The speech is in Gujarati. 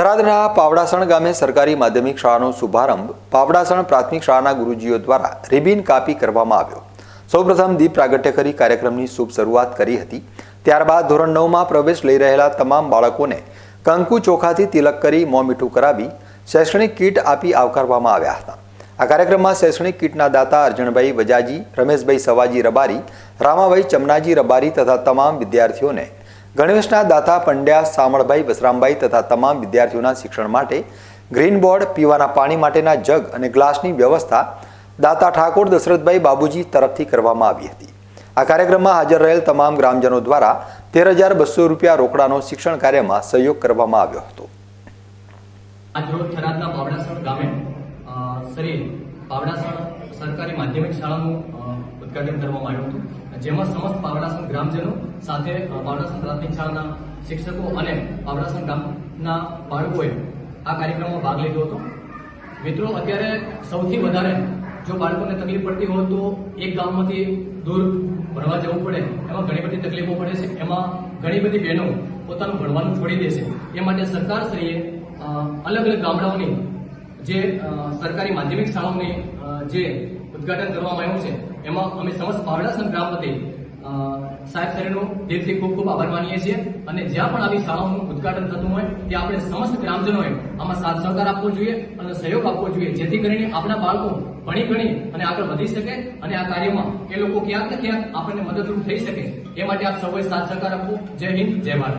થરાદના પાવડાસણ ગામે સરકારી માધ્યમિક શાળાનો શુભારંભ પાવડાસણ પ્રાથમિક શાળાના ગુરુજીઓ દ્વારા રિબિન કાપી કરવામાં આવ્યો. સૌપ્રથમ દીપ પ્રાગટ્ય કરી કાર્યક્રમની શુભ શરૂઆત કરી હતી. ત્યારબાદ ધોરણ નવમાં પ્રવેશ લઈ રહેલા તમામ બાળકોને કંકુ ચોખાથી તિલક કરી મોં મીઠું કરાવી શૈક્ષણિક કીટ આપી આવકારવામાં આવ્યા હતા. આ કાર્યક્રમમાં શૈક્ષણિક કીટના દાતા અર્જણભાઈ વજાજી, રમેશભાઈ સવાજી રબારી, રામાભાઈ ચમનાજી રબારી તથા તમામ વિદ્યાર્થીઓને ગણેશના દાતા પંડ્યા સામળભાઈ વસરામભાઈ તથા તમામ વિદ્યાર્થીઓના શિક્ષણ માટે ગ્રીન બોર્ડ, પીવાના પાણી માટેના જગ અને ગ્લાસની વ્યવસ્થા દાતા ઠાકોર દશરથભાઈ બાબુજી તરફથી કરવામાં આવી હતી. આ કાર્યક્રમમાં હાજર રહેલ તમામ ગ્રામજનો દ્વારા તેર હજાર બસો રૂપિયા રોકડાનો શિક્ષણ કાર્યમાં સહયોગ કરવામાં આવ્યો હતો. સરકારી માધ્યમિક શાળાનું ઉદ્ઘાટન કરવામાં આવ્યું હતું. જેમાં સમસ્ત પાવડાસન ગ્રામજનો સાથે પાવડાસન પ્રાથમિક શાળાના શિક્ષકો અને પાવડાસણ ગામના બાળકોએ આ કાર્યક્રમમાં ભાગ લીધો હતો. મિત્રો, અત્યારે સૌથી વધારે જો બાળકોને તકલીફ પડતી હોય તો એક ગામમાંથી દૂર ભણવા જવું પડે. એમાં ઘણી બધી તકલીફો પડે છે. એમાં ઘણી બધી બહેનો પોતાનું ભણવાનું છોડી દેશે એ માટે સરકારશ્રીએ અલગ અલગ ગામડાઓની જે સરકારી માધ્યમિક શાળાઓની જે ઉદ્ઘાટન કરવામાં આવ્યું છે, એમાં અમે સમસ્ત ગ્રામ વતી સાહેબ શ્રીનો દિલથી ખૂબ ખૂબ આભાર માનીએ છીએ. અને જ્યાં પણ આવી શાળાઓનું ઉદ્ઘાટન થતું હોય, ત્યાં આપણે સમસ્ત ગ્રામજનોએ આમાં સાથ સહકાર આપવો જોઈએ અને સહયોગ આપવો જોઈએ, જેથી કરીને આપણા બાળકો ભણી ગણી અને આગળ વધી શકે અને આ કાર્યમાં એ લોકો ક્યાંક ને ક્યાંક આપણને મદદરૂપ થઈ શકે. એ માટે આપ સૌએ સાથ સહકાર આપવો. જય હિન્દ, જય ભારત.